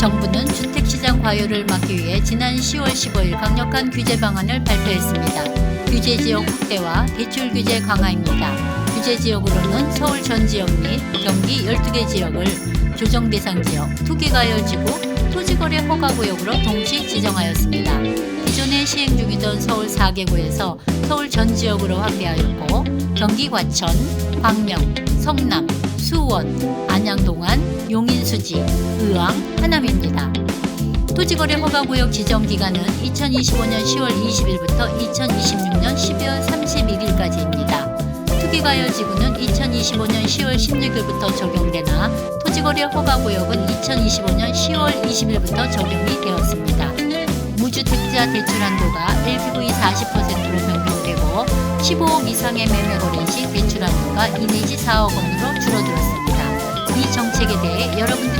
정부는 주택시장 과열을 막기 위해 지난 10월 15일 강력한 규제 방안을 발표했습니다. 규제 지역 확대와 대출 규제 강화입니다. 규제 지역으로는 서울 전 지역 및 경기 12개 지역을 조정 대상 지역, 투기 가열 지구, 토지 거래 허가 구역으로 동시 지정하였습니다. 기존에 시행 중이던 서울 4개구에서 서울 전 지역으로 확대하였고 경기 과천, 광명, 성남, 수원, 안양동안, 용인수지, 의왕, 하남입니다. 토지거래 허가구역 지정 기간은 2025년 10월 20일부터 2026년 12월 31일까지입니다. 투기가열지구는 2025년 10월 16일부터 적용되나 토지거래 허가구역은 2025년 10월 20일부터 적용이 되었습니다. 무주택자 대출 한도가 LTV 40%로 변경되고 15억 이상의 매매 거래 시 대출 한도가 2 내지 4억 원으로 줄어들었습니다. 이 정책에 대해 여러분들의 의견